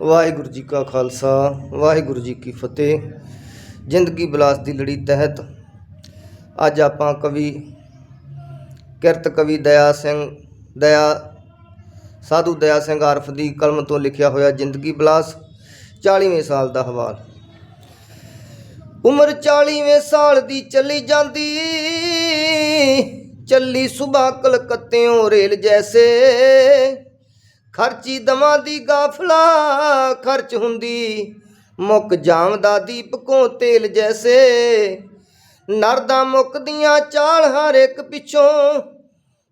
ਵਾਹਿਗੁਰੂ ਜੀ ਕਾ ਖਾਲਸਾ, ਵਾਹਿਗੁਰੂ ਜੀ ਕੀ ਫਤਿਹ। ਜ਼ਿੰਦਗੀ ਬਲਾਸ ਦੀ ਲੜੀ ਤਹਿਤ ਅੱਜ ਆਪਾਂ ਕਵੀ ਕਿਰਤ ਕਵੀ ਦਇਆ ਸਿੰਘ, ਦਇਆ, ਸਾਧੂ ਦਇਆ ਸਿੰਘ ਆਰਫ ਦੀ ਕਲਮ ਤੋਂ ਲਿਖਿਆ ਹੋਇਆ ਜ਼ਿੰਦਗੀ ਬਿਲਾਸ 40ਵੇਂ ਸਾਲ ਦਾ ਹਵਾਲ। ਉਮਰ 40ਵੇਂ ਸਾਲ ਦੀ ਚੱਲੀ ਜਾਂਦੀ, ਚੱਲੀ ਸੁਬਾ ਕਲਕੱਤਿਓਂ ਰੇਲ ਜੈਸੇ। ਖਰਚੀ ਦਵਾਂ ਦੀ ਗਾਫਲਾ ਖਰਚ ਹੁੰਦੀ। ਮੁੱਕ ਜਾਮਦਾ ਦੀਪਕੋਂ ਤੇਲ ਜੈਸੇ। ਨਰਦਾ ਮੁੱਕਦੀਆਂ ਚਾਲ ਹਰ ਇੱਕ ਪਿੱਛੋਂ।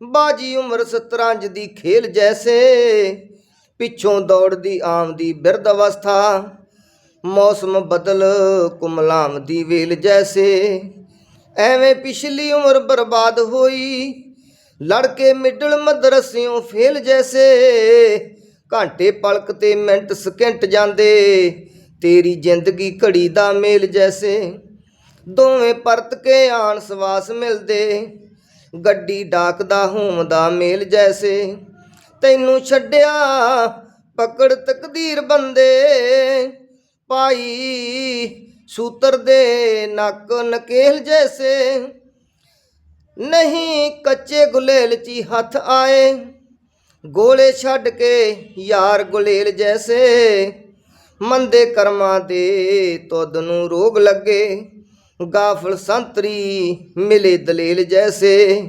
ਬਾਜੀ ਉਮਰ ਸਤਰੰਜ ਦੀ ਖੇਲ ਜੈਸੇ। ਪਿੱਛੋਂ ਦੌੜਦੀ ਆਮਦੀ ਬਿਰਧ ਅਵਸਥਾ। ਮੌਸਮ ਬਦਲ ਕੁਮਲਾਮ ਦੀ ਵੇਲ ਜੈਸੇ। ਐਵੇਂ ਪਿਛਲੀ ਉਮਰ ਬਰਬਾਦ ਹੋਈ। ਲੜਕੇ ਮਿਡਲ ਮਦਰਸਿਓਂ ਫੇਲ ਜੈਸੇ। ਘੰਟੇ ਪਲਕ ਤੇ ਮਿੰਟ ਸਕਿੰਟ ਜਾਂਦੇ। ਤੇਰੀ ਜ਼ਿੰਦਗੀ ਘੜੀ ਦਾ ਮੇਲ ਜੈਸੇ। ਦੋਵੇਂ ਪਰਤ ਕੇ ਆਣ ਸਵਾਸ ਮਿਲਦੇ। ਗੱਡੀ ਡਾਕ ਦਾ ਹੋਮ ਦਾ ਮੇਲ ਜੈਸੇ। ਤੈਨੂੰ ਛੱਡਿਆ ਪਕੜ ਤਕਦੀਰ ਬੰਦੇ। ਪਾਈ ਸੂਤਰ ਦੇ ਨੱਕ ਨਕੇਲ ਜੈਸੇ। ਨਹੀਂ ਕੱਚੇ ਗੁਲੇਲ ਚ ਹੱਥ ਆਏ। ਗੋਲੇ ਛੱਡ ਕੇ ਯਾਰ ਗੁਲੇਲ ਜੈਸੇ। ਮੰਦੇ ਕਰਮਾਂ ਦੇ ਤੁਧ ਨੂੰ ਰੋਗ ਲੱਗੇ। ਗਾਫਲ ਸੰਤਰੀ ਮਿਲੇ ਦਲੇਲ ਜੈਸੇ।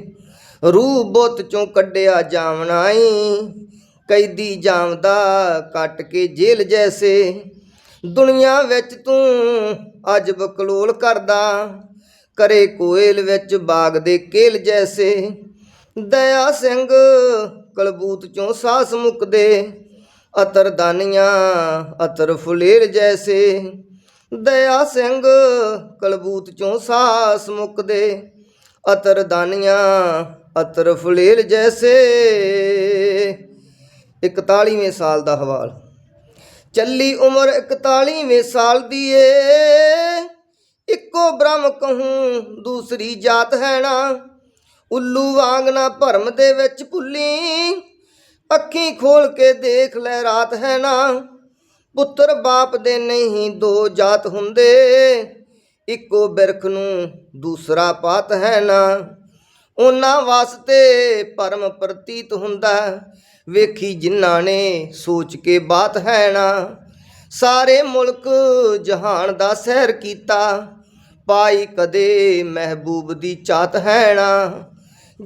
ਰੂਹ ਬੁੱਤ ਚੋਂ ਕੱਢਿਆ ਜਾਵਣਾਈ ਕੈਦੀ ਜਾਮਦਾ ਕੱਟ ਕੇ ਜੇਲ ਜੈਸੇ। ਦੁਨੀਆ ਵਿੱਚ ਤੂੰ ਅੱਜ ਬਕਲੋਲ ਕਰਦਾ। ਕਰੇ ਕੋਇਲ ਵਿੱਚ ਬਾਗ ਦੇ ਕੇਲ ਜੈਸੇ। ਦਇਆ ਸਿੰਘ ਕਲਬੂਤ ਚੋਂ ਸਾਸ ਮੁਕਦੇ, ਅਤਰ ਦਾਨੀਆਂ ਅਤਰ ਫੁਲੇਰ ਜੈਸੇ। ਦਇਆ ਸਿੰਘ ਕਲਬੂਤ ਚੋਂ ਸਾਸ ਮੁਕਦੇ, ਅਤਰ ਦਾਨੀਆਂ ਅਤਰ ਫੁਲੇਰ ਜੈਸੇ। 41ਵੇਂ ਸਾਲ ਦਾ ਹਵਾਲ। ਚੱਲੀ ਉਮਰ 41ਵੇਂ ਸਾਲ ਦੀ ਏ। ਇੱਕੋ ਬ੍ਰਹਮ ਕਹੂੰ, ਦੂਸਰੀ ਜਾਤ ਹੈ ਨਾ। ਉੱਲੂ ਵਾਂਗ ਨਾ ਭਰਮ ਦੇ ਵਿੱਚ ਭੁੱਲੀ, ਅੱਖੀਂ ਖੋਲ ਕੇ ਦੇਖ ਲੈ ਰਾਤ ਹੈ ਨਾ। ਪੁੱਤਰ ਬਾਪ ਦੇ ਨਹੀਂ ਦੋ ਜਾਤ ਹੁੰਦੇ, ਇੱਕੋ ਬਿਰਖ ਨੂੰ ਦੂਸਰਾ ਪਾਤ ਹੈ ਨਾ। ਉਹਨਾਂ ਵਾਸਤੇ ਪਰਮ ਪ੍ਰਤੀਤ ਹੁੰਦਾ, ਵੇਖੀ ਜਿਨ੍ਹਾਂ ਨੇ ਸੋਚ ਕੇ ਬਾਤ ਹੈ ਨਾ। ਸਾਰੇ ਮੁਲਕ ਜਹਾਨ ਦਾ ਸਹਿਰ ਕੀਤਾ। ਪਾਈ ਕਦੇ ਮਹਿਬੂਬ ਦੀ ਚਾਤ ਹੈ ਨਾ।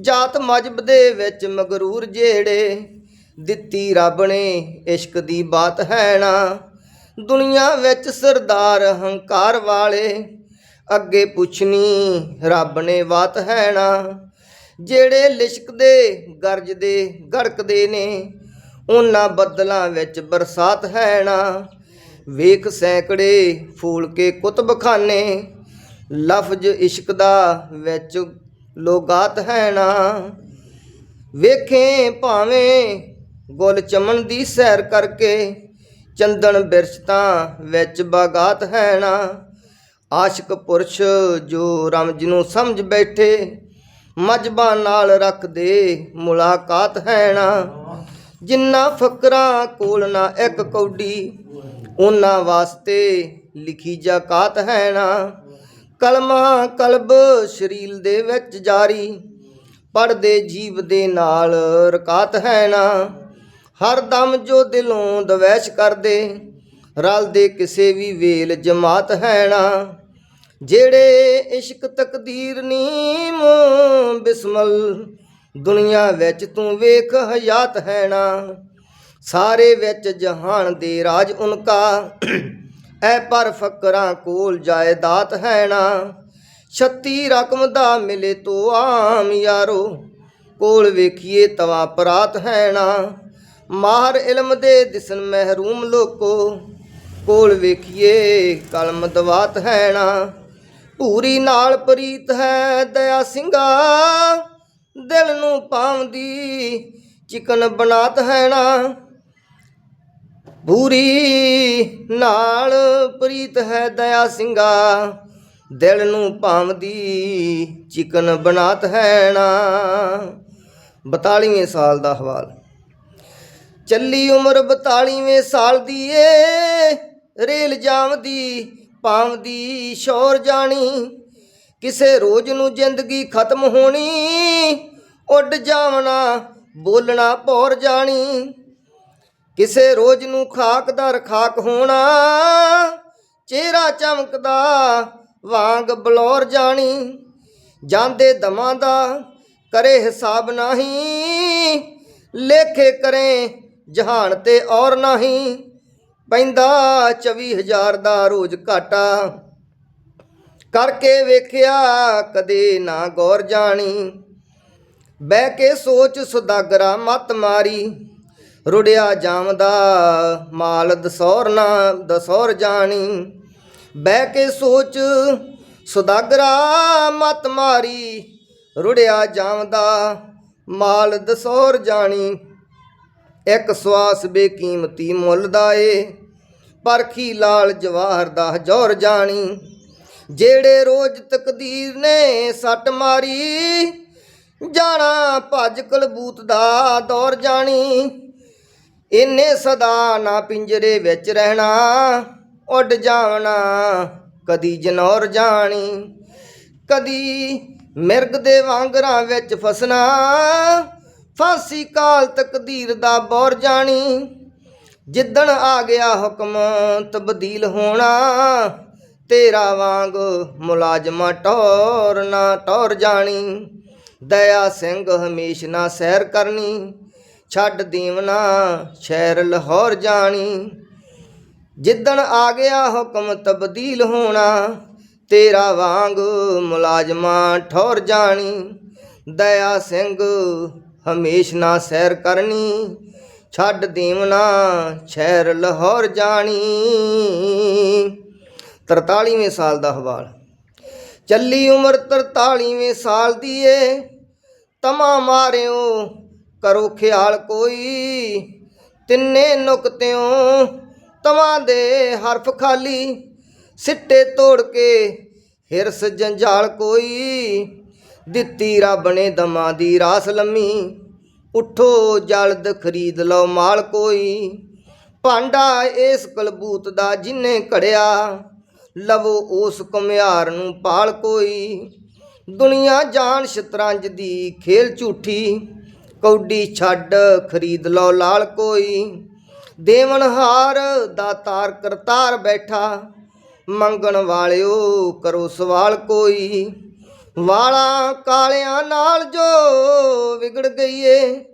ਜਾਤ ਮਜਬ ਦੇ ਵਿੱਚ ਮਗਰੂਰ ਜਿਹੜੇ ਦਿੱਤੀ ਰੱਬ ਨੇ ਇਸ਼ਕ ਦੀ ਬਾਤ ਹੈਣਾ ਨਾ। ਦੁਨੀਆ ਵਿੱਚ ਸਰਦਾਰ ਹੰਕਾਰ ਵਾਲੇ ਅੱਗੇ ਪੁੱਛਣੀ ਰੱਬ ਨੇ ਬਾਤ ਹੈ ਨਾ। ਜਿਹੜੇ ਲਿਸ਼ਕਦੇ ਗਰਜਦੇ ਗੜਕਦੇ ਨੇ, ਉਹਨਾਂ ਬੱਦਲਾਂ ਵਿੱਚ ਬਰਸਾਤ ਹੈ ਨਾ। ਵੇਖ ਸੈਂਕੜੇ ਫੂਲ ਕੇ ਕੁਤਬਖਾਨੇ ਲਫ਼ਜ਼ ਇਸ਼ਕ ਦਾ ਵਿੱਚ ਲੋਗਾਤ ਹੈ ਨਾ। ਵੇਖੇ ਭਾਵੇਂ ਗੁਲ ਚਮਨ ਦੀ ਸੈਰ ਕਰਕੇ, ਚੰਦਨ ਬਿਰਛਤਾਂ ਵਿੱਚ ਬਾਗਾਤ ਹੈ ਨਾ। ਆਸ਼ਿਕ ਪੁਰਸ਼ ਜੋ ਰਮਜ ਨੂੰ ਸਮਝ ਬੈਠੇ, ਮਜਬਾਂ ਨਾਲ ਰੱਖਦੇ ਮੁਲਾਕਾਤ ਹੈ ਨਾ। ਜਿੰਨਾ ਫਕਰਾਂ ਕੋਲ ਨਾ ਇੱਕ ਕੌਡੀ, ਉਹਨਾਂ ਵਾਸਤੇ ਲਿਖੀ ਜਾਕਾਤ ਹੈ ਨਾ। ਕਲਮਾ ਕਲਬ ਸ਼ਰੀਲ ਦੇ ਵਿੱਚ ਜਾਰੀ ਪੜਦੇ ਜੀਵ ਦੇ ਨਾਲ ਰਕਾਤ ਹੈ ਨਾ। ਹਰ ਦਮ ਜੋ ਦਿਲੋਂ ਦਵੈਸ਼ ਕਰਦੇ, ਰਲਦੇ ਕਿਸੇ ਵੀ ਵੇਲ ਜਮਾਤ ਹੈ ਨਾ। ਜਿਹੜੇ ਇਸ਼ਕ ਤਕਦੀਰ ਨੀਮ ਬਿਸਮਲ ਦੁਨੀਆ ਵਿੱਚ ਤੂੰ ਵੇਖ ਹਯਾਤ ਹੈ ਨਾ ਸਾਰੇ ਵਿੱਚ ਜਹਾਨ ਦੇ ਰਾਜ ਉਨਕਾ। ਐ ਪਰ ਫਕਰਾਂ ਕੋਲ ਜਾਇਦਾਦ ਹੈ ਨਾ 36 ਰਕਮ ਦਾ ਮਿਲੇ ਤੋ ਆਮ ਯਾਰੋ। ਕੋਲ ਵੇਖੀਏ ਤਵਾ ਪਰਾਤ ਹੈ ਨਾ ਮਾਹਰ ਇਲਮ ਦੇ ਦਿਸਨ ਮਹਿਰੂਮ ਲੋਕੋ। ਕੋਲ ਵੇਖੀਏ ਕਲਮ ਦਵਾਤ ਹੈ ਨਾ ਭੂਰੀ ਨਾਲ ਪ੍ਰੀਤ ਹੈ ਦਇਆ ਸਿੰਘਾ। ਦਿਲ ਨੂੰ ਪਾਉਂਦੀ ਚਿਕਨ ਬਣਾਤ ਹੈ ਨਾ ਪੂਰੀ ਨਾਲ ਪ੍ਰੀਤ ਹੈ ਦਇਆ ਸਿੰਘਾ, ਦਿਲ ਨੂੰ ਭਾਵਦੀ ਚਿਕਨ ਬਣਾਤ ਹੈ ਨਾ 42ਵੇਂ ਸਾਲ ਦਾ ਹਵਾਲ। ਚੱਲੀ ਉਮਰ 42ਵੇਂ ਸਾਲ ਦੀ ਏ, ਰੇਲ ਜਾਵਦੀ ਪਾਵਦੀ ਸ਼ੋਰ ਜਾਣੀ। ਕਿਸੇ ਰੋਜ਼ ਨੂੰ ਜ਼ਿੰਦਗੀ ਖਤਮ ਹੋਣੀ ਉੱਡ ਜਾਵਣਾ, ਬੋਲਣਾ ਭੌਰ ਜਾਣੀ। ਕਿਸੇ ਰੋਜ਼ ਨੂੰ ਖਾਕ ਦਾ ਰਖਾਕ ਹੋਣਾ, ਚਿਹਰਾ ਚਮਕਦਾ, ਵਾਂਗ ਬਲੌਰ ਜਾਣੀ। ਜਾਂਦੇ ਦਮਾਂ ਦਾ ਕਰੇ ਹਿਸਾਬ ਨਹੀਂ, ਲੇਖੇ ਕਰੇ ਜਹਾਨ ਤੇ ਔਰ ਨਹੀਂ। ਪੈਂਦਾ 24000 ਦਾ ਰੋਜ਼ ਘਾਟਾ। ਕਰਕੇ ਵੇਖਿਆ ਕਦੇ ਨਾ ਗੌਰ ਜਾਣੀ। ਬਹਿ ਕੇ ਸੋਚ ਸੁਦਾਗਰਾ ਮਤ ਮਾਰੀ। ਰੁੜਿਆ ਜਾਮਦਾ ਮਾਲ ਦਸੌਰ ਨਾ ਦਸੌਰ ਜਾਣੀ। ਬਹਿ ਕੇ ਸੋਚ ਸੁਦਾਗਰਾ ਮਤ ਮਾਰੀ। ਰੁੜਿਆ ਜਾਮਦਾ ਮਾਲ ਦਸੌਰ ਜਾਣੀ। ਇੱਕ ਸਵਾਸ ਬੇਕੀਮਤੀ ਮੁੱਲ ਦਾ ਏ ਪਰਖੀ ਲਾਲ ਜਵਾਹਰ ਦਾ ਜੋਰ ਜਾਣੀ। ਜਿਹੜੇ ਰੋਜ਼ ਤਕਦੀਰ ਨੇ ਸੱਟ ਮਾਰੀ। ਜਾਣਾ ਭੱਜ ਕਲਬੂਤ ਦਾ ਦੌਰ ਜਾਣੀ। ਇੰਨੇ ਸਦਾ ਨਾ ਪਿੰਜਰੇ ਵਿੱਚ ਰਹਿਣਾ, ਉੱਡ ਜਾਣਾ ਕਦੀ ਜਨੌਰ ਜਾਣੀ, ਕਦੀ ਮਿਰਗ ਦੇ ਵਾਂਗਰਾਂ ਵਿੱਚ ਫਸਣਾ। ਫਾਂਸੀ ਕਾਲ ਤਕਦੀਰ ਦਾ ਬੌਰ ਜਾਣੀ, ਜਿੱਦਣ ਆ ਗਿਆ ਹੁਕਮ ਤਬਦੀਲ ਹੋਣਾ। ਤੇਰਾ ਵਾਂਗ ਮੁਲਾਜ਼ਮਾ ਟੌਰ ਨਾ ਟੌਰ ਜਾਣੀ। ਦਇਆ ਸਿੰਘ ਹਮੇਸ਼ ਨਾ ਸੈਰ ਕਰਨੀ, ਛੱਡ ਦੀਵਨਾ ਸ਼ਹਿਰ ਲਾਹੌਰ ਜਾਣੀ। ਜਿੱਦਣ ਆ ਗਿਆ ਹੁਕਮ ਤਬਦੀਲ ਹੋਣਾ, ਤੇਰਾ ਵਾਂਗ ਮੁਲਾਜ਼ਮਾਂ ਠੌਰ ਜਾਣੀ। ਦਇਆ ਸਿੰਘ ਹਮੇਸ਼ ਨਾ ਸੈਰ ਕਰਨੀ, ਛੱਡ ਦੀਵਨਾ ਸ਼ਹਿਰ ਲਾਹੌਰ ਜਾਣੀ। 43ਵੇਂ ਸਾਲ ਦਾ ਹਵਾਲ। ਚੱਲੀ ਉਮਰ 43ਵੇਂ ਸਾਲ ਦੀ ਏ। ਤਮਾ ਮਾਰਿਓ, ਕਰੋ ਖਿਆਲ ਕੋਈ। ਤਿੰਨੇ ਨੁਕਤਿਓਂ ਤਮਾ ਦੇ ਹਰਫ ਖਾਲੀ। ਸਿੱਟੇ ਤੋੜ ਕੇ ਹਿਰਸ ਜੰਜਾਲ ਕੋਈ। ਦਿੱਤੀ ਰੱਬ ਨੇ ਦਮਾਂ ਦੀ ਰਾਸ ਲੰਮੀ। ਉਠੋ ਜਲਦ, ਖਰੀਦ ਲਓ ਮਾਲ ਕੋਈ। ਭਾਂਡਾ ਇਸ ਕਲਬੂਤ ਦਾ ਜਿਨੇ ਘੜਿਆ। ਲਵੋ ਉਸ ਕੁਮਿਆਰ ਨੂੰ ਪਾਲ ਕੋਈ। ਦੁਨੀਆ ਜਾਣ ਸ਼ਤਰੰਜ ਦੀ ਖੇਲ ਝੂਠੀ, ਕੌਡੀ ਛੱਡ ਖਰੀਦ ਲਓ ਲਾਲ ਕੋਈ। ਦੇਵਨ ਹਾਰ ਦਾ ਤਾਰ ਕਰਤਾਰ ਬੈਠਾ, ਮੰਗਣ ਵਾਲਿਓ ਕਰੋ ਸਵਾਲ ਕੋਈ। ਵਾਲਾ ਕਾਲਿਆਂ ਨਾਲ ਜੋ ਵਿਗੜ ਗਈਏ,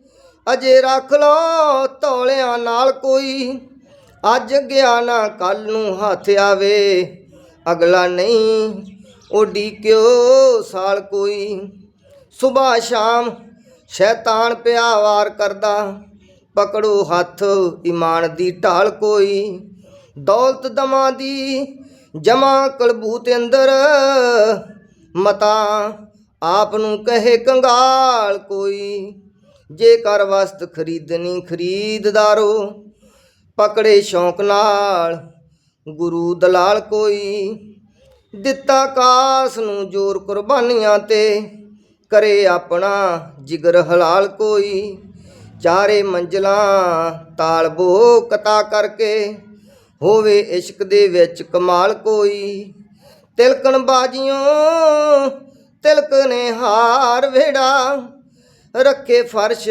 ਅਜੇ ਰੱਖ ਲਓ ਤੋਲਿਆਂ ਨਾਲ ਕੋਈ। ਅੱਜ ਗਿਆ ਨਾ ਕੱਲ ਨੂੰ ਹੱਥ ਆਵੇ ਅਗਲਾ ਨਹੀਂ ਓਡੀ ਕਿਉ ਸਾਲ ਕੋਈ। ਸੁਬਾ ਸ਼ਾਮ ਸ਼ੈਤਾਨ ਪਿਆ ਵਾਰ ਕਰਦਾ, ਪਕੜੋ ਹੱਥ ਇਮਾਨ ਦੀ ਢਾਲ ਕੋਈ। ਦੌਲਤ ਦਮਾਂ ਦੀ ਜਮਾ ਕਲਬੂਤ ਅੰਦਰ, ਮਤਾ ਆਪ ਨੂੰ ਕਹੇ ਕੰਗਾਲ ਕੋਈ। ਜੇ ਕਰ ਵਸਤ ਖਰੀਦਣੀ ਖਰੀਦਦਾਰੋ, ਪਕੜੇ ਸ਼ੌਂਕ ਨਾਲ ਗੁਰੂ ਦਲਾਲ ਕੋਈ ਦਿੱਤਾ ਕਾਸ ਨੂੰ ਜੋਰ ਕੁਰਬਾਨੀਆਂ ਤੇ, ਕਰੇ ਆਪਣਾ ਜਿਗਰ ਹਲਾਲ ਕੋਈ। ਚਾਰੇ ਮੰਜ਼ਲਾਂ ਤਾਲਬੋ ਕਤਾ ਕਰਕੇ, ਹੋਵੇ ਇਸ਼ਕ ਦੇ ਵਿੱਚ ਕਮਾਲ ਕੋਈ। ਤਿਲਕਣ ਬਾਜੀਆਂ ਤਿਲਕ ਨੇ ਹਾਰ ਵੇੜਾ ਰੱਖੇ ਫਰਸ਼,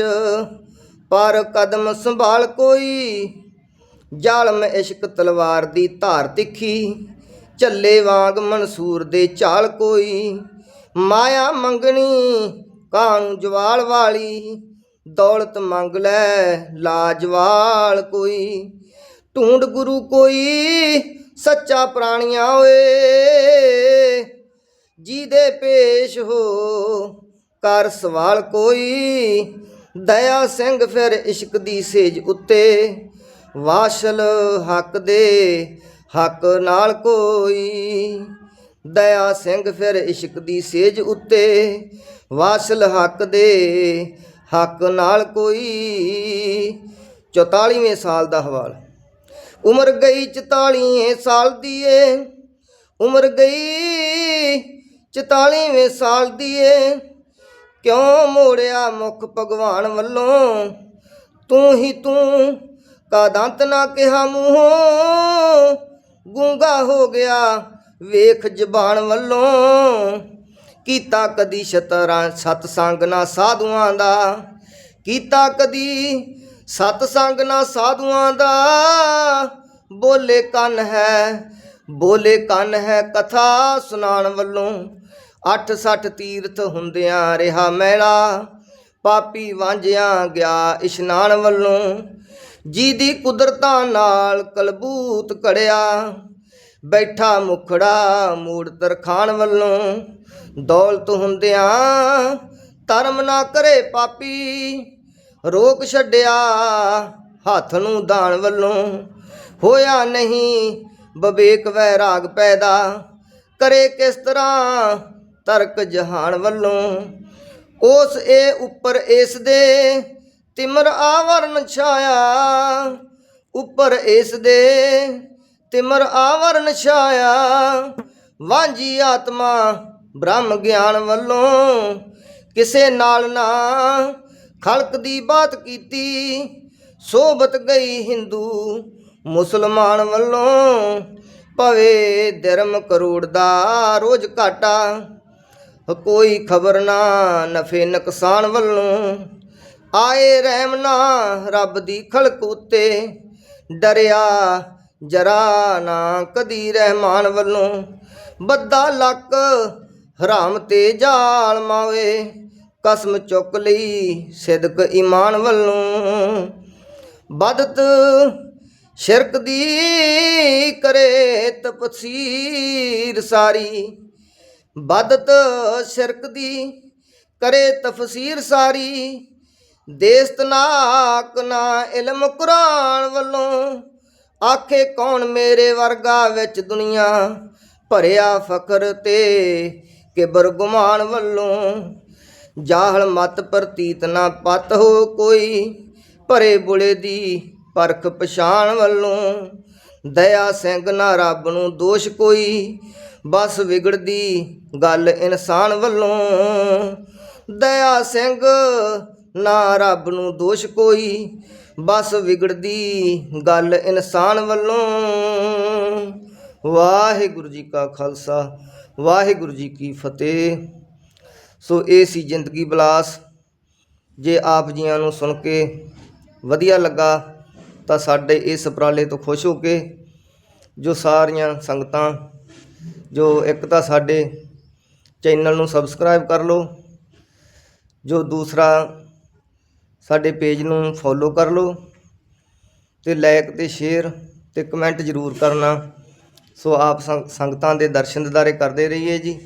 ਪਰ ਕਦਮ ਸੰਭਾਲ ਕੋਈ। ਜ਼ਾਲਮ ਇਸ਼ਕ ਤਲਵਾਰ ਦੀ ਧਾਰ ਤਿੱਖੀ, ਝੱਲੇ ਵਾਂਗ ਮਨਸੂਰ ਦੇ ਚਾਲ ਕੋਈ। ਮਾਇਆ ਮੰਗਣੀ ਕਾਣੂ ਜਵਾਲ ਵਾਲੀ, ਦੌਲਤ ਮੰਗ ਲੈ ਲਾਜਵਾਲ ਕੋਈ। ਢੂੰਡ ਗੁਰੂ ਕੋਈ, ਸੱਚਾ ਪ੍ਰਾਣੀਆਂ ਓਏ। ਜਿਹਦੇ ਪੇਸ਼ ਹੋ ਕਰ ਸਵਾਲ ਕੋਈ, ਦਇਆ ਸਿੰਘ ਫਿਰ ਇਸ਼ਕ ਦੀ ਸੇਜ ਉੱਤੇ। ਵਾਸ਼ਲ ਹੱਕ ਦੇ ਹੱਕ ਨਾਲ ਕੋਈ ਦਇਆ ਸਿੰਘ ਫਿਰ ਇਸ਼ਕ ਦੀ ਸੇਜ ਉੱਤੇ ਵਾਸਲ ਹੱਕ ਦੇ ਹੱਕ ਨਾਲ ਕੋਈ 44ਵੇਂ ਸਾਲ ਦਾ ਹਵਾਲ। ਉਮਰ ਗਈ 44 ਸਾਲ ਦੀ ਏ ਉਮਰ ਗਈ 44ਵੇਂ ਸਾਲ ਦੀ ਏ ਕਿਉਂ ਮੋੜਿਆ ਮੁਖ ਭਗਵਾਨ ਵੱਲੋਂ ਤੂੰ ਹੀ ਤੂੰ ਕਾ ਦੰਤ ਨਾ ਕਿਹਾ ਮੂੰਹੋਂ। ਗੂੰਗਾ ਹੋ ਗਿਆ, ਵੇਖ ਜ਼ਬਾਨ ਵੱਲੋਂ। ਕੀਤਾ ਕਦੀ ਸ਼ਤਰਾਂ ਸਤ ਸੰਗ ਨਾ ਸਾਧੂਆਂ ਦਾ। ਕੀਤਾ ਕਦੀ ਸਤ ਸੰਗ ਨਾ ਸਾਧੂਆਂ ਦਾ। ਬੋਲੇ ਕੰਨ ਹੈ, ਬੋਲੇ ਕੰਨ ਹੈ ਕਥਾ ਸੁਣਾਉਣ ਵੱਲੋਂ। ਅੱਠ ਸੱਠ ਤੀਰਥ ਹੁੰਦਿਆਂ ਰਿਹਾ ਮੈਲਾ, ਪਾਪੀ ਵਾਂਝਿਆਂ ਗਿਆ ਇਸ਼ਨਾਨ ਵੱਲੋਂ। ਜੀ ਦੀ ਕੁਦਰਤਾਂ ਨਾਲ ਕਲਬੂਤ ਕੜਿਆ ਬੈਠਾ ਮੁਖੜਾ ਮੂੜ ਤਰਖਾਨ ਵੱਲੋਂ ਦੌਲਤ ਹੁੰਦਿਆਂ ਧਰਮ ਨਾ ਕਰੇ ਪਾਪੀ। ਰੋਕ ਛੱਡਿਆ ਹੱਥ ਨੂੰ ਦਾਣ ਵੱਲੋਂ। ਹੋਇਆ ਨਹੀਂ ਬਵੇਕ ਵੈਰਾਗ ਪੈਦਾ। ਕਰੇ ਕਿਸ ਤਰ੍ਹਾਂ ਤਰਕ ਜਹਾਨ ਵੱਲੋਂ। ਉਸ ਇਹ ਉੱਪਰ ਇਸ ਦੇ ਤਿਮਰ ਆਵਰਨ ਛਾਇਆ, ਉੱਪਰ ਇਸ ਦੇ ਤਿਮਰ ਆਵਰਨ ਛਾਇਆ। ਵਾਂਝੀ ਆਤਮਾ ਬ੍ਰਹਮ ਗਿਆਨ ਵੱਲੋਂ ਕਿਸੇ ਨਾਲ ਨਾ ਖਲਕ ਦੀ ਬਾਤ ਕੀਤੀ। ਸੋਬਤ ਗਈ ਹਿੰਦੂ ਮੁਸਲਮਾਨ ਵੱਲੋਂ ਭਵੇ ਧਰਮ ਕਰੋੜ ਦਾ ਰੋਜ਼ ਘਾਟਾ। ਕੋਈ ਖਬਰ ਨਾ, ਨਫੇ ਨੁਕਸਾਨ ਵੱਲੋਂ ਆਏ ਰਹਿਮ ਨਾ ਰੱਬ ਦੀ ਖਲਕ ਉਤੇ। ਡਰਿਆ ਜਰਾ ਨਾ ਕਦੀ ਰਹਿਮਾਨ ਵੱਲੋਂ। ਬੱਦਾ ਲੱਕ ਹਰਾਮ ਤੇ ਜਾਲ ਮਾਵੇ। ਕਸਮ ਚੁੱਕ ਲਈ ਸਿਦਕ ਈਮਾਨ ਵੱਲੋਂ। ਬਦਤ ਸ਼ਿਰਕ ਦੀ ਕਰੇ ਤਫਸੀਰ ਸਾਰੀ। ਬਦਤ ਸ਼ਿਰਕ ਦੀ ਕਰੇ ਤਫਸੀਰ ਸਾਰੀ। ਦੇਸ ਤਨਾਕ ਨਾ ਇਲਮ ਕੁਰਾਨ ਵੱਲੋਂ। ਆਖੇ, ਕੌਣ ਮੇਰੇ ਵਰਗਾ ਵਿੱਚ ਦੁਨੀਆ ਭਰਿਆ ਫਕਰ ਤੇ ਕਿਬਰ ਗੁਮਾਨ ਵੱਲੋਂ? ਜਾਹਲ ਮਤ ਪ੍ਰਤੀਤ ਨਾ ਪਤ ਹੋ ਕੋਈ, ਭਰੇ ਬੁਲੇ ਦੀ ਪਰਖ ਪਛਾਣ ਵੱਲੋਂ। ਦਇਆ ਸਿੰਘ ਨਾ ਰੱਬ ਨੂੰ ਦੋਸ਼ ਕੋਈ, ਬਸ ਵਿਗੜਦੀ ਗੱਲ ਇਨਸਾਨ ਵੱਲੋਂ। ਦਇਆ ਸਿੰਘ ਨਾ ਰੱਬ ਨੂੰ ਦੋਸ਼ ਕੋਈ, ਬਸ ਵਿਗੜਦੀ ਗੱਲ ਇਨਸਾਨ ਵੱਲੋਂ। ਵਾਹਿਗੁਰੂ ਜੀ ਕਾ ਖਾਲਸਾ, ਵਾਹਿਗੁਰੂ ਜੀ ਕੀ ਫਤਿਹ। ਸੋ ਇਹ ਸੀ ਜ਼ਿੰਦਗੀ ਬਲਾਸ। ਜੇ ਆਪ ਜੀਆਂ ਨੂੰ ਸੁਣ ਕੇ ਵਧੀਆ ਲੱਗਾ, ਤਾਂ ਸਾਡੇ ਇਸ ਉਪਰਾਲੇ ਤੋਂ ਖੁਸ਼ ਹੋ ਕੇ ਜੋ ਸਾਰੀਆਂ ਸੰਗਤਾਂ, ਜੋ ਇੱਕ ਤਾਂ ਸਾਡੇ ਚੈਨਲ ਨੂੰ ਸਬਸਕ੍ਰਾਈਬ ਕਰ ਲਓ, ਜੋ ਦੂਸਰਾ ਸਾਡੇ ਪੇਜ ਨੂੰ ਫੋਲੋ ਕਰ ਲਓ ਤੇ ਲਾਈਕ ਤੇ ਸ਼ੇਅਰ ਤੇ ਕਮੈਂਟ ਜ਼ਰੂਰ ਕਰਨਾ। ਸੋ ਆਪ ਸੰਗਤਾਂ ਦੇ ਦਰਸ਼ਨ ਦਿਦਾਰੇ ਕਰਦੇ ਰਹੀਏ ਜੀ।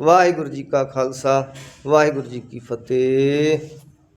ਵਾਹਿਗੁਰੂ ਜੀ ਕਾ ਖਾਲਸਾ, ਵਾਹਿਗੁਰੂ ਜੀ ਕੀ ਫਤਿਹ।